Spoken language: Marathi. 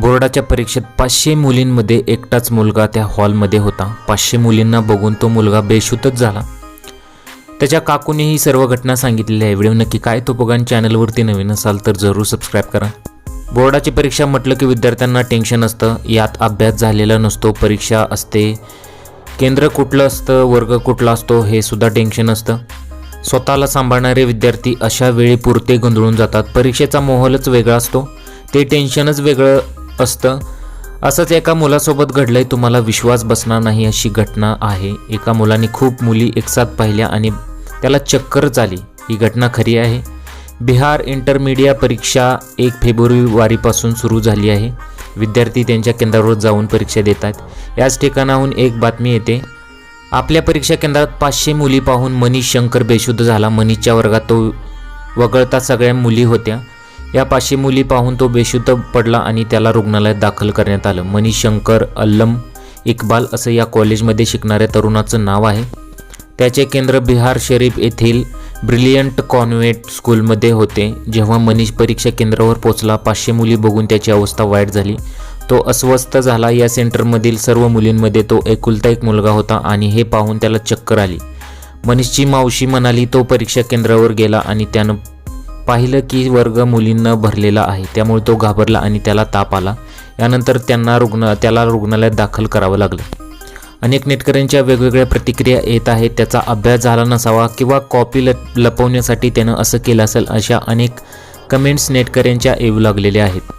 बोर्डाच्या परीक्षेत पाचशे मुलींमध्ये एकटाच मुलगा त्या हॉलमध्ये होता. पाचशे मुलींना बघून तो मुलगा बेशुतच झाला. त्याच्या काकूने ही सर्व घटना सांगितलेली आहे व्हिडिओ नक्की काय तो बघा चॅनलवरती नवीन असाल तर जरूर सबस्क्राईब करा. बोर्डाची परीक्षा म्हटलं की विद्यार्थ्यांना टेन्शन असतं. यात अभ्यास झालेला नसतो परीक्षा असते. केंद्र कुठलं असतं वर्ग कुठला असतो हे सुद्धा टेन्शन असतं. स्वतःला सांभाळणारे विद्यार्थी अशा वेळी पुरते गोंधळून जातात. परीक्षेचा माहोलच वेगळा असतो. ते टेन्शनच वेगळं असतं. असंच एका मुलासोबत घडलंय तुम्हाला विश्वास बसणार नाही अशी घटना आहे. एका मुलाने खूप मुली एकसाथ पाहिल्या आणि त्याला चक्करच आली ही घटना खरी आहे. बिहार इंटरमिडिया परीक्षा एक फेब्रुवारीपासून सुरू झाली आहे. विद्यार्थी त्यांच्या केंद्रावर जाऊन परीक्षा देतात याच ठिकाणाहून एक बातमी येते. आपल्या परीक्षा केंद्रात पाचशे मुली पाहून मनीष शंकर बेशुद्ध झाला. मनीषच्या वर्गात तो वगळता सगळ्या मुली होत्या. या पाचशे मुली पाहून तो बेशुद्ध पडला आणि त्याला रुग्णालयात दाखल करण्यात आलं. मनीष शंकर अल्लम इक्बाल असं या कॉलेजमध्ये शिकणाऱ्या तरुणाचं नाव आहे. त्याचे केंद्र बिहार शरीफ येथील ब्रिलियंट कॉन्व्हेंट स्कूलमध्ये होते. जेव्हा मनीष परीक्षा केंद्रावर पोचला पाचशे मुली बघून त्याची अवस्था वाईट झाली. तो अस्वस्थ झाला. या सेंटरमधील सर्व मुलींमध्ये तो एकुलता एक मुलगा होता आणि हे पाहून त्याला चक्कर आली. मनीषची मावशी म्हणाली तो परीक्षा केंद्रावर गेला आणि त्यानं पाहिलं की वर्ग मुलींना भरलेला आहे. त्यामुळे तो घाबरला आणि त्याला ताप आला. यानंतर त्यांना रुग्ण त्याला रुग्णालयात दाखल करावं लागलं. अनेक नेटकऱ्यांच्या वेगवेगळ्या प्रतिक्रिया येत आहेत. त्याचा अभ्यास झाला नसावा किंवा कॉपी लप लपवण्यासाठी त्यानं असं केलं असेल अशा अनेक कमेंट्स नेटकऱ्यांच्या येऊ लागलेल्या आहेत.